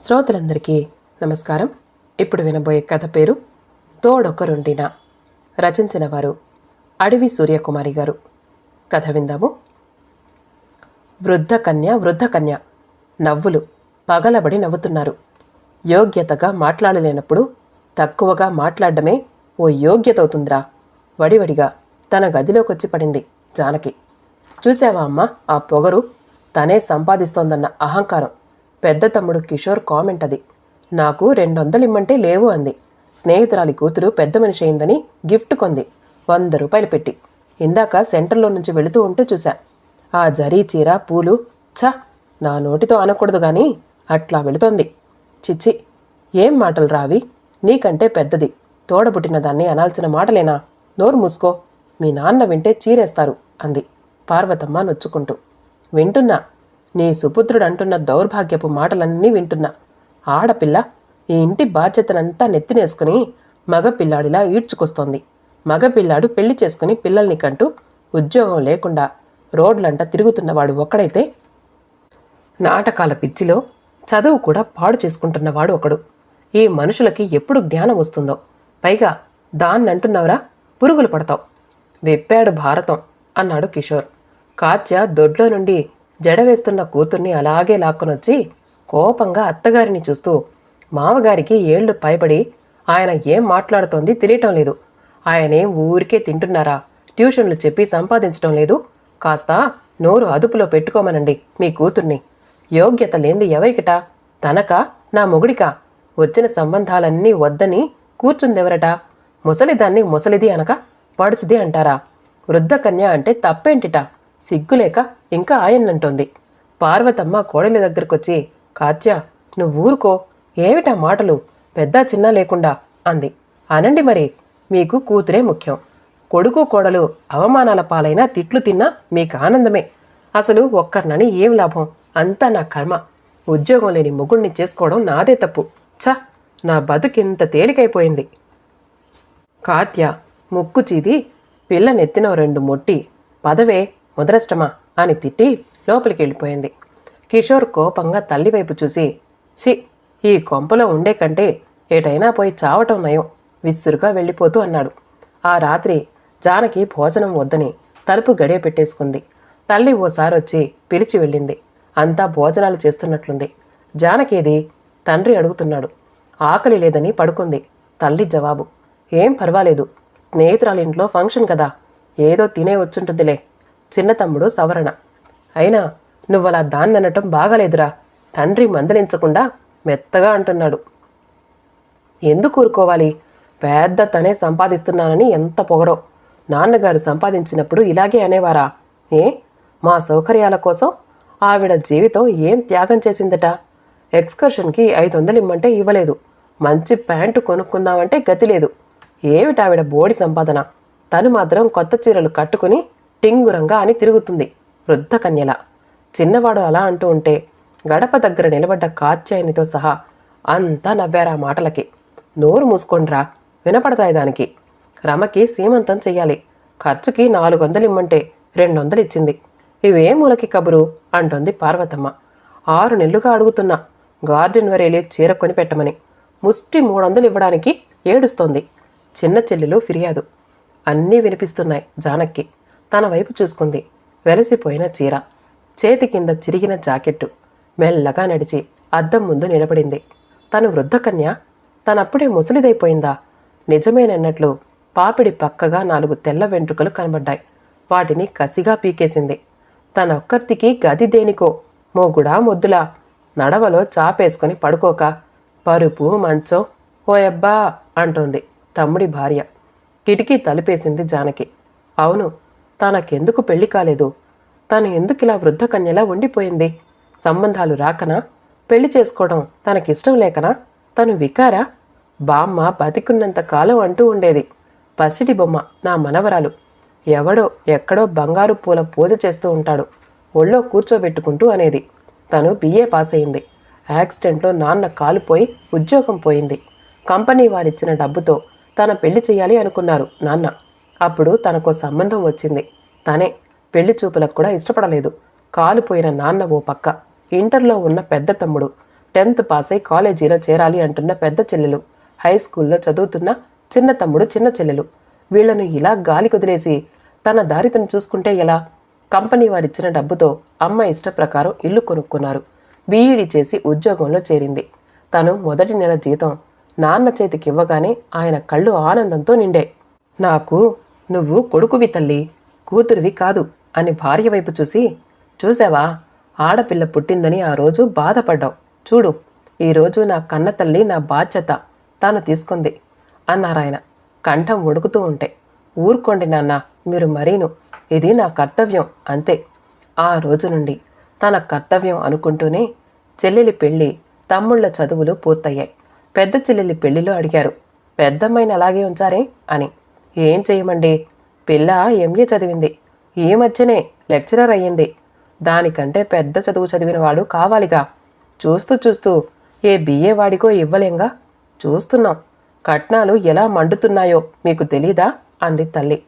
శ్రోతలందరికీ నమస్కారం. ఇప్పుడు వినబోయే కథ పేరు తోడొకరుండిన రచించిన వారు అడవి సూర్యకుమారి గారు. కథ విందాము. వృద్ధ కన్య వృద్ధ కన్య నవ్వులు పగలబడి నవ్వుతున్నారు. యోగ్యతగా మాట్లాడలేనప్పుడు తక్కువగా మాట్లాడడమే ఓ యోగ్యత అవుతుందిరా వడివడిగా తన గదిలోకొచ్చి పడింది జానకి. చూసావా అమ్మ ఆ పొగరు? తనే సంపాదిస్తోందన్న అహంకారం. పెద్ద తమ్ముడు కిషోర్ కామెంట్ అది. నాకు రెండొందలు ఇమ్మంటే లేవు అంది. స్నేహితురాలి కూతురు పెద్ద మనిషి అయిందని గిఫ్ట్ కొంది. వంద రూపాయలు పెట్టి. ఇందాక సెంటర్లో నుంచి వెళుతూ ఉంటే చూశా. ఆ జరీ చీర పూలు ఛ! నా నోటితో అనకూడదు కానీ అట్లా వెళుతోంది. చిచ్చి! ఏం మాటలు రావి? నీకంటే పెద్దది. తోడబుట్టిన దాన్ని అనాల్సిన మాటలేనా? నోరు మూసుకో. మీ నాన్న వింటే చీరేస్తారు అంది పార్వతమ్మ నొచ్చుకుంటూ. వింటున్నా? నీ సుపుత్రుడు అంటున్న దౌర్భాగ్యపు మాటలన్నీ వింటున్నా. ఆడపిల్ల ఈ ఇంటి బాధ్యతనంతా నెత్తినేసుకుని మగపిల్లాడిలా ఈడ్చుకొస్తోంది. మగపిల్లాడు పెళ్ళి చేసుకుని పిల్లల్ని కంటూ ఉద్యోగం లేకుండా రోడ్లంట తిరుగుతున్నవాడు ఒక్కడైతే నాటకాల పిచ్చిలో చదువు కూడా పాడు చేసుకుంటున్నవాడు ఒకడు. ఈ మనుషులకి ఎప్పుడు జ్ఞానం వస్తుందో? పైగా దాన్నంటున్నావురా పురుగులు పడతావు. విప్పాడు భారతం అన్నాడు కిషోర్. కాత్య దొడ్లో నుండి జడవేస్తున్న కూతుర్ని అలాగే లాక్కునొచ్చి కోపంగా అత్తగారిని చూస్తూ మామగారికి ఏళ్ళు పైబడి ఆయన ఏం మాట్లాడుతోంది తెలియటం లేదు. ఆయనేం ఊరికే తింటున్నారా? ట్యూషన్లు చెప్పి సంపాదించటం లేదు. కాస్త నోరు అదుపులో పెట్టుకోమనండి మీ కూతుర్ని. యోగ్యత లేంది ఎవరికిట? తనకా? నా మొగుడికా? వచ్చిన సంబంధాలన్నీ వద్దని కూర్చుందెవరట? ముసలిదాన్ని ముసలిది అనక పడుచుది అంటారా? వృద్ధ కన్య అంటే తప్పేంటిట? సిగ్గులేక ఇంకా ఆయన్నంటోంది. పార్వతమ్మ కోడలి దగ్గరకొచ్చి కాత్య నువ్వు ఊరుకో ఏమిటా మాటలు? పెద్ద చిన్న లేకుండా అంది. అనండి మరి మీకు కూతురే ముఖ్యం. కొడుకు కోడలు అవమానాల పాలైనా తిట్లు తిన్నా మీకు ఆనందమే. అసలు ఒక్కరినని ఏం లాభం? అంతా నా కర్మ. ఉద్యోగం లేని మొగుణ్ణి చేసుకోవడం నాదే తప్పు. ఛ నా బతుకింత తేలికైపోయింది. కాత్య ముక్కు చీది పిల్లనెత్తిన రెండు మొట్టి. పదవే ముదరష్టమా అని తిట్టి లోపలికి వెళ్ళిపోయింది. కిషోర్ కోపంగా తల్లి వైపు చూసి ఛీ ఈ కొంపలో ఉండే కంటే ఏటైనా పోయి చావటం నయం విస్సురుగా వెళ్ళిపోతూ అన్నాడు. ఆ రాత్రి జానకి భోజనం వద్దని తలుపు గడియ పెట్టేసుకుంది. తల్లి ఓసారి వచ్చి పిలిచి వెళ్ళింది. అంతా భోజనాలు చేస్తున్నట్లుంది. జానకేది తండ్రి అడుగుతున్నాడు. ఆకలి లేదని పడుకుంది. తల్లి జవాబు ఏం పర్వాలేదు. స్నేహితురాలింట్లో ఫంక్షన్ కదా. ఏదో తినే వచ్చుంటుందిలే. చిన్న తమ్ముడు సవరణ. అయినా నువ్వలా దాన్ననటం బాగాలేదురా. తండ్రి మందలించకుండా మెత్తగా అంటున్నాడు. ఎందుకు ఊరుకోవాలి? పెద్ద తనే సంపాదిస్తున్నానని ఎంత పొగరో. నాన్నగారు సంపాదించినప్పుడు ఇలాగే అనేవారా? ఏ? మా సౌకర్యాల కోసం ఆవిడ జీవితం ఏం త్యాగం చేసిందట? ఎక్స్కర్షన్కి ఐదు వందలు ఇమ్మంటే ఇవ్వలేదు. మంచి ప్యాంటు కొనుక్కుందామంటే గతి లేదు. ఏమిటి ఆవిడ బోడి సంపాదన? తను మాత్రం కొత్త చీరలు కట్టుకుని టింగురంగా అని తిరుగుతుంది. వృద్ధ కన్యల. చిన్నవాడు అలా అంటూ ఉంటే గడప దగ్గర నిలబడ్డ కాత్యాయనితో సహా అంతా నవ్వారా మాటలకి. నోరు మూసుకోండ్రా వినపడతాయి దానికి. రమకి సీమంతం చెయ్యాలి. ఖర్చుకి నాలుగు వందలు ఇమ్మంటే రెండు వందలు ఇచ్చింది ఇవే మూలకి కబురు? అంటోంది పార్వతమ్మ. ఆరు నెలలుగా అడుగుతున్నా. గార్డెన్ వరేలి చీర కొని పెట్టమని. ముష్టి మూడు వందలు ఇవ్వడానికి ఏడుస్తోంది. చిన్న చెల్లెలు ఫిర్యాదు. అన్నీ వినిపిస్తున్నాయి జానక్కి. తన వైపు చూసుకుంది. వెలసిపోయిన చీర. చేతి కింద చిరిగిన జాకెట్టు. మెల్లగా నడిచి అద్దం ముందు నిలబడింది. తను వృద్ధకన్య. తనప్పుడే ముసలిదైపోయిందా? నిజమేనన్నట్లు పాపిడి పక్కగా నాలుగు తెల్ల వెంట్రుకలు కనబడ్డాయి. వాటిని కసిగా పీకేసింది. తనొక్కర్తికి గది దేనికో? మోగుడా మొద్దులా. నడవలో చాపేసుకుని పడుకోక పరుపు మంచం ఓయబ్బా అంటోంది తమ్ముడి భార్య. కిటికీ తలుపేసింది జానకి. అవును తనకెందుకు పెళ్ళి కాలేదు? తను ఇలా వృద్ధ కన్యలా ఉండిపోయింది? సంబంధాలు రాకనా? పెళ్ళి చేసుకోవడం తనకిష్టం లేకనా? తను వికారా? బామ్మ బతికున్నంత కాలం అంటూ ఉండేది. పసిడి బొమ్మ నా మనవరాలు. ఎవడో ఎక్కడో బంగారు పూల పూజ చేస్తూ ఉంటాడు. ఒళ్ళో కూర్చోబెట్టుకుంటూ అనేది. తను బిఏ పాస్ అయింది యాక్సిడెంట్లో నాన్న కాలుపోయి ఉద్యోగం పోయింది. కంపెనీ వారిచ్చిన డబ్బుతో తన పెళ్ళి చేయాలి అనుకున్నారు నాన్న. అప్పుడు తనకో సంబంధం వచ్చింది. తనే పెళ్ళి చూపులకు కూడా ఇష్టపడలేదు. కాలుపోయిన నాన్న ఓ పక్క ఇంటర్లో ఉన్న పెద్ద తమ్ముడు టెన్త్ పాస్ అయి కాలేజీలో చేరాలి అంటున్న పెద్ద చెల్లెలు హై స్కూల్లో చదువుతున్న చిన్న తమ్ముడు చిన్న చెల్లెలు. వీళ్ళను ఇలా గాలి కుదిలేసి తన దారితను చూసుకుంటే ఎలా? కంపెనీ వారిచ్చిన డబ్బుతో అమ్మ ఇష్ట ప్రకారం ఇల్లు కొనుక్కున్నారు. బీఈడీ చేసి ఉద్యోగంలో చేరింది. తను మొదటి నెల జీతం నాన్న చేతికి ఇవ్వగానే ఆయన కళ్ళు ఆనందంతో నిండే. నాకు నువ్వు కొడుకువి తల్లి కూతురివి కాదు అని భార్య వైపు చూసి చూసావా? ఆడపిల్ల పుట్టిందని ఆ రోజు బాధపడ్డావు. చూడు ఈరోజు నా కన్న తల్లి నా బాధ్యత తాను తీసుకుంది అన్నారాయన కంఠం ఉడుకుతూ ఉంటే ఊరుకోండి నాన్న మీరు మరీను ఇది నా కర్తవ్యం అంతే. ఆ రోజు నుండి తన కర్తవ్యం అనుకుంటూనే చెల్లెలి పెళ్ళి తమ్ముళ్ళ చదువులు పూర్తయ్యాయి. పెద్ద చెల్లెలి పెళ్ళిలో అడిగారు పెద్దమ్మాయిని అలాగే ఉంచారే? అని. ఏం చేయమండి? పిల్ల ఎంఏ చదివింది. ఈ మధ్యనే లెక్చరర్ అయ్యింది. దానికంటే పెద్ద చదువు చదివిన వాడు కావాలిగా. చూస్తూ చూస్తూ ఏ బిఏ వాడికో ఇవ్వలేంగా? చూస్తున్నాం. కట్నాలు ఎలా మండుతున్నాయో మీకు తెలీదా? అంది తల్లి.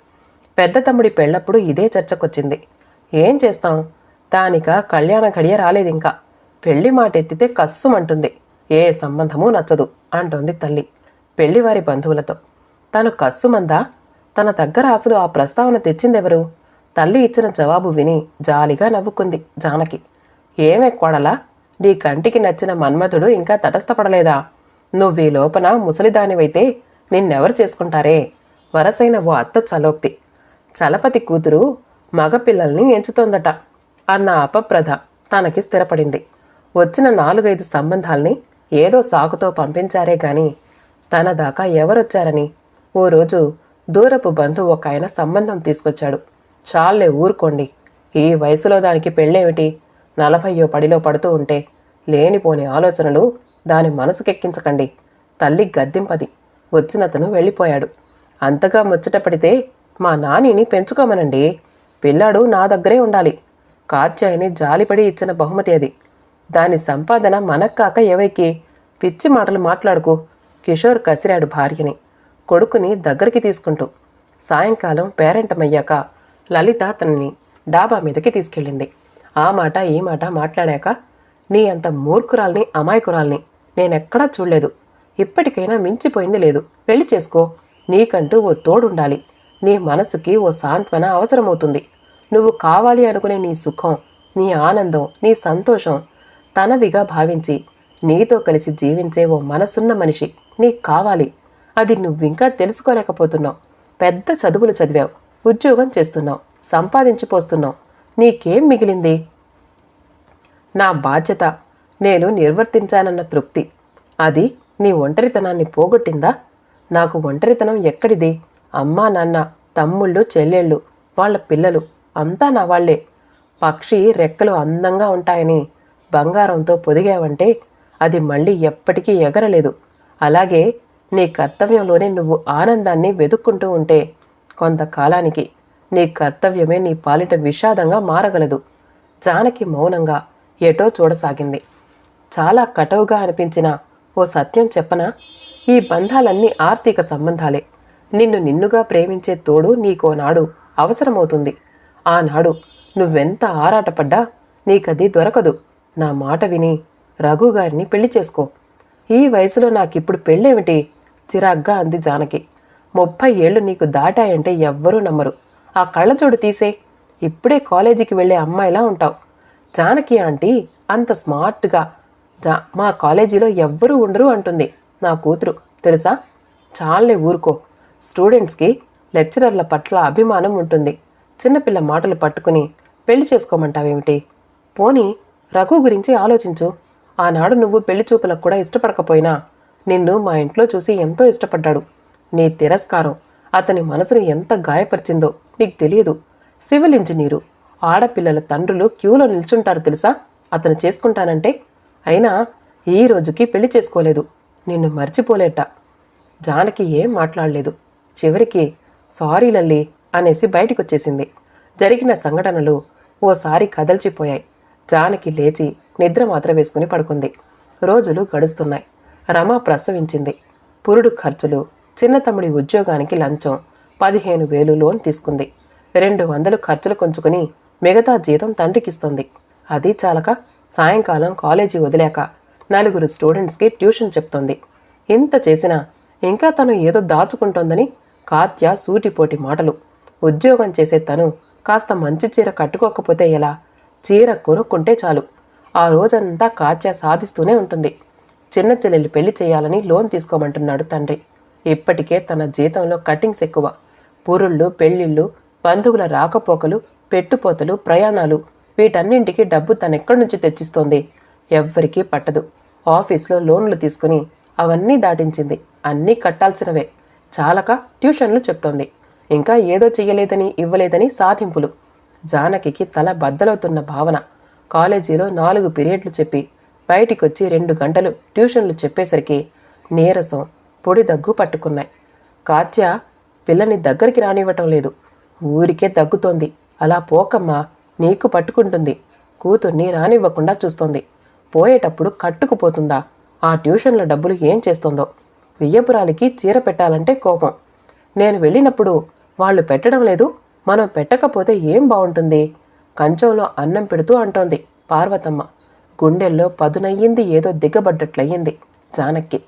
పెద్ద తమ్ముడి పెళ్ళప్పుడు ఇదే చర్చకొచ్చింది. ఏం చేస్తాం? దానిక కళ్యాణ ఘడియ రాలేదింకా. పెళ్ళి మాట ఎత్తితే కస్సుమంటుంది. ఏ సంబంధమూ నచ్చదు అంటోంది తల్లి. పెళ్ళివారి బంధువులతో. తను కస్సుమందా? తన దగ్గర అసలు ఆ ప్రస్తావన తెచ్చిందెవరు? తల్లి ఇచ్చిన జవాబు విని జాలిగా నవ్వుకుంది జానకి. ఏమే కొడలా? నీ కంటికి నచ్చిన మన్మధుడు ఇంకా తటస్థపడలేదా? నువ్వీ లోపన ముసలిదానివైతే నిన్నెవరు చేసుకుంటారే? వరసైన ఓ అత్త చలోక్తి. చలపతి కూతురు మగపిల్లల్ని ఎంచుతోందట అన్న అపప్రధ తనకి స్థిరపడింది. వచ్చిన నాలుగైదు సంబంధాల్ని ఏదో సాకుతో పంపించారే గాని తన దాకా ఎవరొచ్చారని ఓ రోజు దూరపు బంధువు ఒక ఆయన సంబంధం తీసుకొచ్చాడు. చాలే ఊరుకోండి. ఈ వయసులో దానికి పెళ్ళేమిటి? నలభయో పడిలో పడుతూ ఉంటే లేనిపోని ఆలోచనలు దాని మనసుకెక్కించకండి. తల్లి గద్దింపది. వచ్చినతను వెళ్ళిపోయాడు. అంతగా ముచ్చట పడితే మా నానిని పెంచుకోమనండి. పిల్లాడు నా దగ్గరే ఉండాలి. కాత్యాయని జాలిపడి ఇచ్చిన బహుమతి అది. దాని సంపాదన మనక్కాక ఎవరికి? పిచ్చి మాటలు మాట్లాడుకు. కిషోర్ కసిరాడు భార్యని. కొడుకుని దగ్గరికి తీసుకుంటూ సాయంకాలం పేరెంటమయ్యాక లలిత తనని డాబా మీదకి తీసుకెళ్ళింది. ఆ మాట ఈ మాట మాట్లాడాక నీ అంత మూర్ఖురాల్ని అమాయకురాల్ని నేనెక్కడా చూడలేదు. ఇప్పటికైనా మించిపోయింది లేదు. పెళ్ళి చేసుకో. నీకంటూ ఓ తోడుండాలి. నీ మనసుకి ఓ సాంత్వన అవసరమవుతుంది. నువ్వు కావాలి అనుకునే నీ సుఖం నీ ఆనందం నీ సంతోషం తనవిగా భావించి నీతో కలిసి జీవించే ఓ మనసున్న మనిషి నీకు కావాలి. అది నువ్వింకా తెలుసుకోలేకపోతున్నావు. పెద్ద చదువులు చదివావు. ఉద్యోగం చేస్తున్నావు. సంపాదించిపోస్తున్నావు నీకేం మిగిలింది? నా బాధ్యత. నేను నిర్వర్తించానన్న తృప్తి. అది నీ ఒంటరితనాన్ని పోగొట్టిందా? నాకు ఒంటరితనం ఎక్కడిది? అమ్మా నాన్న తమ్ముళ్ళు చెల్లెళ్ళు వాళ్ళ పిల్లలు అంతా నా వాళ్ళే పక్షి రెక్కలు అందంగా ఉంటాయని బంగారంతో పొదిగావంటే అది మళ్ళీ ఎప్పటికీ ఎగరలేదు. అలాగే నీ కర్తవ్యంలోనే నువ్వు ఆనందాన్ని వెతుక్కుంటూ ఉంటే కొంతకాలానికి నీ కర్తవ్యమే నీ పాలిట విషాదంగా మారగలదు. జానకి మౌనంగా ఎటో చూడసాగింది. చాలా కటవుగా అనిపించిన ఓ సత్యం చెప్పనా? ఈ బంధాలన్నీ ఆర్థిక సంబంధాలే. నిన్ను నిన్నుగా ప్రేమించే తోడు నీకోనాడు అవసరమవుతుంది. ఆనాడు నువ్వెంత ఆరాటపడ్డా నీకది దొరకదు. నా మాట విని రఘు గారిని పెళ్ళి చేసుకో. ఈ వయసులో నాకిప్పుడు పెళ్ళేమిటి? చిరాగ్గా అంది జానకి. ముప్పై ఏళ్ళు నీకు దాటాయంటే ఎవ్వరూ నమ్మరు. ఆ కళ్ళజోడు తీసే ఇప్పుడే కాలేజీకి వెళ్ళే అమ్మాయిలా ఉంటావు. జానకి ఆంటీ అంత స్మార్ట్గా జా మా కాలేజీలో ఎవ్వరూ ఉండరు అంటుంది నా కూతురు. తెలుసా? చాలే ఊరుకో. స్టూడెంట్స్కి లెక్చరర్ల పట్ల అభిమానం ఉంటుంది. చిన్నపిల్ల మాటలు పట్టుకుని పెళ్ళి చేసుకోమంటావేమిటి? పోనీ రఘు గురించి ఆలోచించు. ఆనాడు నువ్వు పెళ్ళి చూపులకు కూడా ఇష్టపడకపోయినా నిన్ను మా ఇంట్లో చూసి ఎంతో ఇష్టపడ్డాడు. నీ తిరస్కారం అతని మనసును ఎంత గాయపరిచిందో నీకు తెలియదు. సివిల్ ఇంజనీరు ఆడపిల్లల తండ్రులు క్యూలో నిల్చుంటారు తెలుసా? అతను చేసుకుంటానంటే? అయినా ఈ రోజుకి పెళ్ళి చేసుకోలేదు. నిన్ను మర్చిపోలేట. జానకి ఏం మాట్లాడలేదు. చివరికి సారీ లల్లి అనేసి బయటికొచ్చేసింది. జరిగిన సంఘటనలు ఓసారి కదల్చిపోయాయి. జానకి లేచి నిద్ర మాత్ర వేసుకుని పడుకుంది. రోజులు గడుస్తున్నాయి. రమ ప్రసవించింది. పురుడు ఖర్చులు చిన్న తమ్ముడి ఉద్యోగానికి లంచం పదిహేను వేలు లోన్ తీసుకుంది. రెండు వందలు ఖర్చులు కొంచుకుని మిగతా జీతం తండ్రికిస్తుంది. అది చాలక సాయంకాలం కాలేజీ వదిలాక నలుగురు స్టూడెంట్స్కి ట్యూషన్ చెప్తోంది. ఇంత చేసినా ఇంకా తను ఏదో దాచుకుంటోందని కాత్య సూటిపోటి మాటలు. ఉద్యోగం చేసే తను కాస్త మంచి చీర కట్టుకోకపోతే ఎలా? చీర కొనుక్కుంటే చాలు. ఆ రోజంతా కాత్య సాధిస్తూనే ఉంటుంది. చిన్న చెల్లెలు పెళ్ళి చేయాలని లోన్ తీసుకోమంటున్నాడు తండ్రి. ఇప్పటికే తన జీతంలో కటింగ్స్ ఎక్కువ. పురుళ్ళు పెళ్ళిళ్ళు బంధువుల రాకపోకలు పెట్టుపోతలు ప్రయాణాలు వీటన్నింటికి డబ్బు తనెక్కడి నుంచి తెచ్చిస్తోంది? ఎవ్వరికీ పట్టదు. ఆఫీస్లో లోన్లు తీసుకుని అవన్నీ దాటించింది. అన్నీ కట్టాల్సినవే. చాలక ట్యూషన్లు చెప్తోంది. ఇంకా ఏదో చెయ్యలేదని ఇవ్వలేదని సాధింపులు. జానకికి తల బద్దలవుతున్న భావన. కాలేజీలో నాలుగు పీరియడ్లు చెప్పి బయటికి వచ్చి రెండు గంటలు ట్యూషన్లు చెప్పేసరికి నీరసం పొడి దగ్గు పట్టుకున్నాయి. కాత్య పిల్లని దగ్గరికి రానివ్వటం లేదు. ఊరికే దగ్గుతోంది. అలా పోకమ్మా నీకు పట్టుకుంటుంది. కూతుర్ని రానివ్వకుండా చూస్తోంది. పోయేటప్పుడు కట్టుకుపోతుందా? ఆ ట్యూషన్ల డబ్బులు ఏం చేస్తుందో? వియ్యపురాలికి చీర పెట్టాలంటే కోపం. నేను వెళ్ళినప్పుడు వాళ్ళు పెట్టడం లేదు. మనం పెట్టకపోతే ఏం బాగుంటుంది కంచంలో అన్నం పెడుతూ అంటోంది పార్వతమ్మ. గుండెల్లో పదునయ్యింది ఏదో దిగబడ్డట్లయింది జానక్కి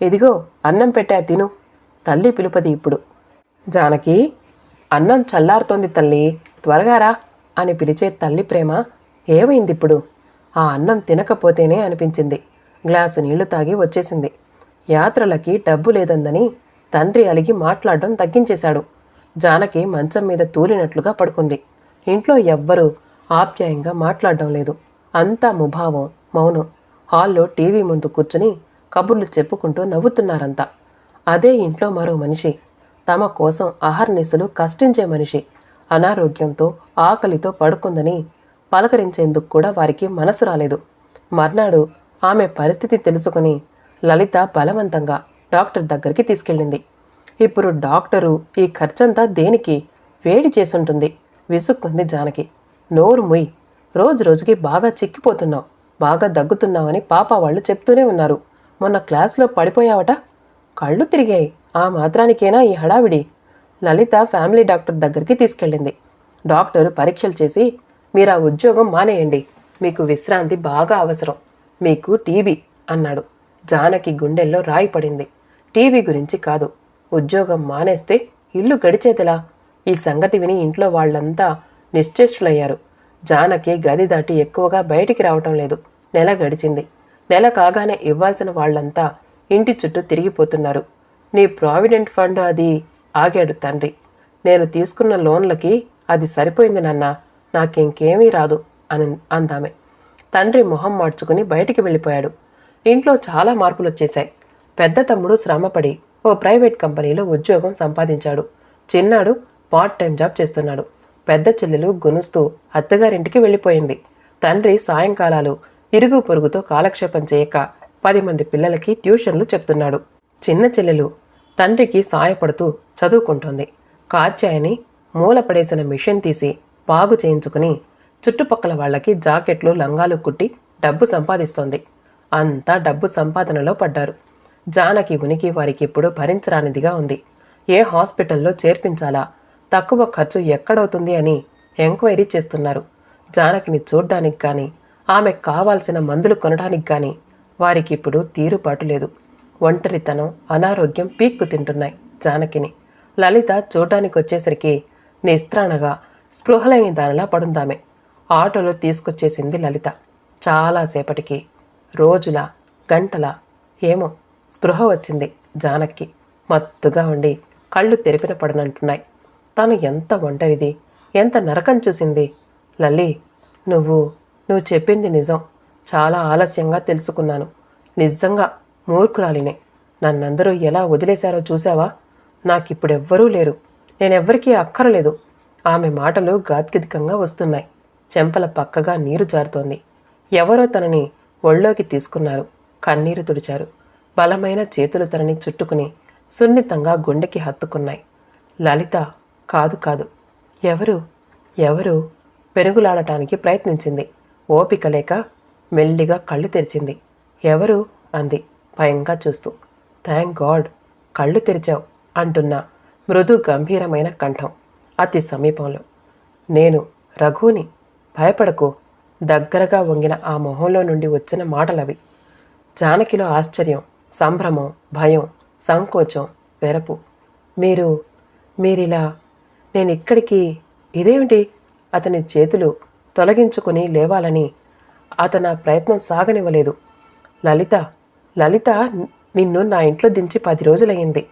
ఇదిగో అన్నం పెట్టా తిను తల్లి పిలుపది ఇప్పుడు. జానకి అన్నం చల్లారుతోంది తల్లి త్వరగా రా అని పిలిచే తల్లి ప్రేమ ఏమైంది ఇప్పుడు ఆ అన్నం తినకపోతేనే అనిపించింది. గ్లాసు నీళ్ళు తాగి వచ్చేసింది. యాత్రలకి డబ్బు లేదందని తండ్రి అలిగి మాట్లాడడం తగ్గించేశాడు. జానకి మంచం మీద తూలినట్లుగా పడుకుంది. ఇంట్లో ఎవ్వరూ ఆప్యాయంగా మాట్లాడడం లేదు. అంతా ముభావం మౌనం. హాల్లో టీవీ ముందు కూర్చుని కబుర్లు చెప్పుకుంటూ నవ్వుతున్నారంతా. అదే ఇంట్లో మరో మనిషి. తమ కోసం అహర్నిశలు కష్టించే మనిషి. అనారోగ్యంతో ఆకలితో పడుకుందని పలకరించేందుకు కూడా వారికి మనసు రాలేదు. మర్నాడు ఆమె పరిస్థితి తెలుసుకుని లలిత బలవంతంగా డాక్టర్ దగ్గరికి తీసుకెళ్ళింది. ఇప్పుడు డాక్టరు ఈ ఖర్చంతా దేనికి? వేడి చేసుంటుంది విసుక్కుంది జానకి. నోరు ముయ్. రోజు రోజుకి బాగా చిక్కిపోతున్నావు బాగా దగ్గుతున్నావని పాప వాళ్ళు చెప్తూనే ఉన్నారు. మొన్న క్లాస్లో పడిపోయావట? కళ్ళు తిరిగాయి. ఆ మాత్రానికేనా ఈ హడావిడి? లలిత ఫ్యామిలీ డాక్టర్ దగ్గరికి తీసుకెళ్ళింది. డాక్టర్ పరీక్షలు చేసి మీరు ఆ ఉద్యోగం మానేయండి. మీకు విశ్రాంతి బాగా అవసరం. మీకు టీబీ అన్నాడు. జానకి గుండెల్లో రాయి పడింది. టీబీ గురించి కాదు. ఉద్యోగం మానేస్తే ఇల్లు గడిచేదిలా. ఈ సంగతి విని ఇంట్లో వాళ్ళంతా నిశ్చేష్టులయ్యారు. జానకి గది దాటి ఎక్కువగా బయటికి రావటం లేదు. నెల గడిచింది. నెల కాగానే ఇవ్వాల్సిన వాళ్ళంతా ఇంటి చుట్టూ తిరిగిపోతున్నారు. నీ ప్రావిడెంట్ ఫండ్ అది ఆగాడు తండ్రి. నేను తీసుకున్న లోన్లకి అది సరిపోయింది నాన్న. నాకింకేమీ రాదు అని అందామె. తండ్రి మొహం మార్చుకుని బయటికి వెళ్ళిపోయాడు. ఇంట్లో చాలా మార్పులు వచ్చేశాయి పెద్ద తమ్ముడు శ్రమపడి ఓ ప్రైవేట్ కంపెనీలో ఉద్యోగం సంపాదించాడు. చిన్నాడు పార్ట్ టైం జాబ్ చేస్తున్నాడు. పెద్ద చెల్లెలు గునుస్తూ అత్తగారింటికి వెళ్ళిపోయింది. తండ్రి సాయంకాలాలు ఇరుగు పొరుగుతో కాలక్షేపం చేయక పది మంది పిల్లలకి ట్యూషన్లు చెప్తున్నాడు. చిన్న చెల్లెలు తండ్రికి సాయపడుతూ చదువుకుంటోంది. కాత్యాయని మూలపడేసిన మిషన్ తీసి బాగు చేయించుకుని చుట్టుపక్కల వాళ్ళకి జాకెట్లు లంగాలు కుట్టి డబ్బు సంపాదిస్తోంది. అంతా డబ్బు సంపాదనలో పడ్డారు. జానకి ఉనికి వారికి ఇప్పుడు భరించరానిదిగా ఉంది. ఏ హాస్పిటల్లో చేర్పించాలా? తక్కువ ఖర్చు ఎక్కడవుతుంది అని ఎంక్వైరీ చేస్తున్నారు. జానకిని చూడ్డానికి కానీ ఆమె కావాల్సిన మందులు కొనడానికి కానీ వారికి ఇప్పుడు తీరుపాటు లేదు. ఒంటరితనం అనారోగ్యం పీక్కు తింటున్నాయి జానకిని. లలిత చూడడానికి వచ్చేసరికి నిస్త్రాణగా స్పృహలేని దానిలా పడుందామె. ఆటోలో తీసుకొచ్చేసింది లలిత. చాలాసేపటికి రోజుల గంటల ఏమో స్పృహ వచ్చింది జానక్కి మత్తుగా ఉండి కళ్ళు తెరిపిన పడనంటున్నాయి. తాను ఎంత ఒంటరిది ఎంత నరకం చూసింది. లల్లి నువ్వు నువ్వు చెప్పింది నిజం. చాలా ఆలస్యంగా తెలుసుకున్నాను. నిజంగా మూర్ఖురాలినే. నన్నందరూ ఎలా వదిలేశారో చూసావా నాకిప్పుడెవ్వరూ లేరు. నేనెవ్వరికీ అక్కరలేదు. ఆమె మాటలు గాద్గిదికంగా వస్తున్నాయి. చెంపల పక్కగా నీరు జారుతోంది. ఎవరో తనని ఒళ్ళోకి తీసుకున్నారు. కన్నీరు తుడిచారు. బలమైన చేతులు తనని చుట్టుకుని సున్నితంగా గుండెకి హత్తుకున్నాయి. లలిత కాదు కాదు. ఎవరు? ఎవరు? పెరుగులాడటానికి ప్రయత్నించింది. ఓపిక లేక మెల్లిగా కళ్ళు తెరిచింది. ఎవరు? అంది భయంగా చూస్తూ. థ్యాంక్ గాడ్ కళ్ళు తెరిచావు అంటున్న మృదు గంభీరమైన కంఠం అతి సమీపంలో. నేను రఘుని భయపడకు దగ్గరగా వంగిన ఆ మొహంలో నుండి వచ్చిన మాటలవి. జానకిలో ఆశ్చర్యం సంభ్రమం భయం సంకోచం వెరపు. మీరు మీరిలా నేను ఇక్కడికి ఇదేమిటి? అతని చేతులు తొలగించుకుని లేవాలని అతను ప్రయత్నం సాగనివ్వలేదు. లలిత లలిత నిన్ను నా ఇంట్లో దించి పది రోజులయ్యింది.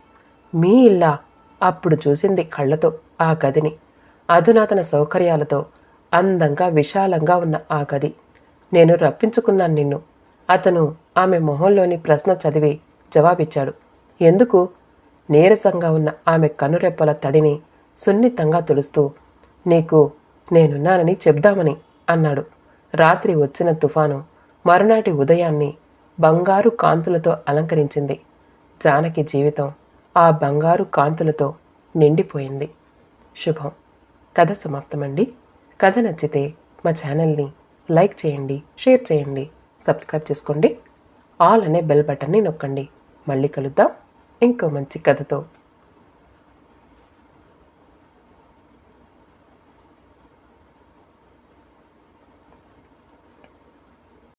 మీ ఇల్లా? అప్పుడు చూసింది కళ్ళతో ఆ గదిని. అధునాతన సౌకర్యాలతో అందంగా విశాలంగా ఉన్న ఆ గది. నేను రప్పించుకున్నాను నిన్ను. అతను ఆమె మొహంలోని ప్రశ్న చదివి జవాబిచ్చాడు. ఎందుకు? నీరసంగా ఉన్న ఆమె కనురెప్పల తడిని సున్నితంగా తుడుస్తూ నీకు నేనున్నానని చెప్దామని అన్నాడు. రాత్రి వచ్చిన తుఫాను మరునాటి ఉదయాన్ని బంగారు కాంతులతో అలంకరించింది. జానకి జీవితం ఆ బంగారు కాంతులతో నిండిపోయింది. శుభం. కథ సమాప్తమండి. కథ నచ్చితే మా ఛానల్ని లైక్ చేయండి షేర్ చేయండి సబ్స్క్రైబ్ చేసుకోండి. ఆల్ అనే బెల్ బటన్ని నొక్కండి. మళ్ళీ కలుద్దాం. ఇంకో మంచి కథతో